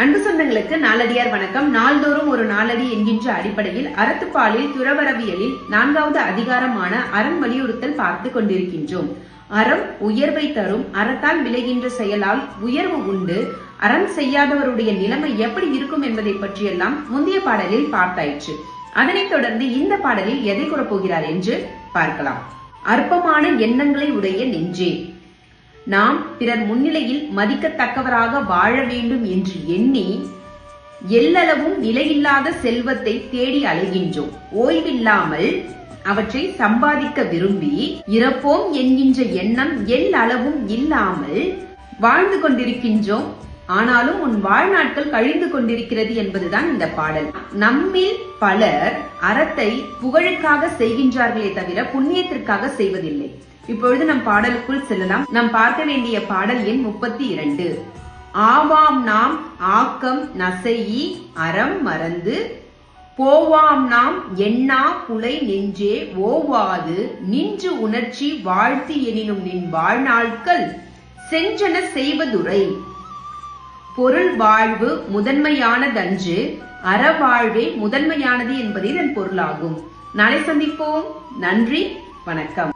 அன்பு சொந்தங்களுக்கு நாளடியார் வணக்கம். நாள்தோறும் ஒரு நாளடி என்கின்ற அடிப்படையில் அறத்துப்பாலில் துறவரவியலில் நான்காவது அதிகாரமான அறம் வலியுறுத்தல் பார்த்து கொண்டிருக்கின்றோம். அறம் உயர்வை தரும் அறத்தால் விளைகின்ற செயலால் உயர்வு உண்டு. அறம் செய்யாதவருடைய நிலைமை எப்படி இருக்கும் என்பதை பற்றியெல்லாம் முந்தைய பாடலில் பார்த்தாயிற்று. அதனைத் தொடர்ந்து இந்த பாடலில் எதை கூறப்போகிறார் என்று பார்க்கலாம். அற்பமான எண்ணங்களை உடைய நெஞ்சே. நாம் பிறர் முன்னிலையில் மதிக்கத்தக்கவராக வாழ வேண்டும் என்று எண்ணி எல்லளவும் நிலையில்லாத செல்வத்தை தேடி அலைகின்றோம். ஓய்வில்லாமல் அவற்றை சம்பாதிக்க விரும்பி இறப்போம் என்கின்ற எண்ணம் எல்லளவும் இல்லாமல் வாழ்ந்து கொண்டிருக்கின்றோம். ஆனாலும் உன் வாழ்நாட்கள் கழிந்து கொண்டிருக்கிறது என்பதுதான் இந்த பாடல். நம்மில் பலர் அறத்தை புகழுக்காக செய்கின்றார்களே தவிர புண்ணியத்திற்காக செய்வதில்லை. இப்பொழுது நம் பாடலுக்குள் செல்லலாம். நாம் பார்க்க வேண்டிய பாடல் எண் முப்பத்தி இரண்டு ஆவாம் நாம் ஆக்கம் நசையி அறம் மறந்து போவாம் நாம் எண்ணா புலை நெஞ்சே ஓவாது நின்று உணர்ச்சி வாழ்த்தி எனினும் நின் வாழ்நாட்கள் செஞ்சன செய்வதுரை. பொருள் வாழ்வு முதன்மையானதன்று அறவாழ்வே முதன்மையானது என்பதே இதன் பொருளாகும். நாளை சந்திப்போம். நன்றி. வணக்கம்.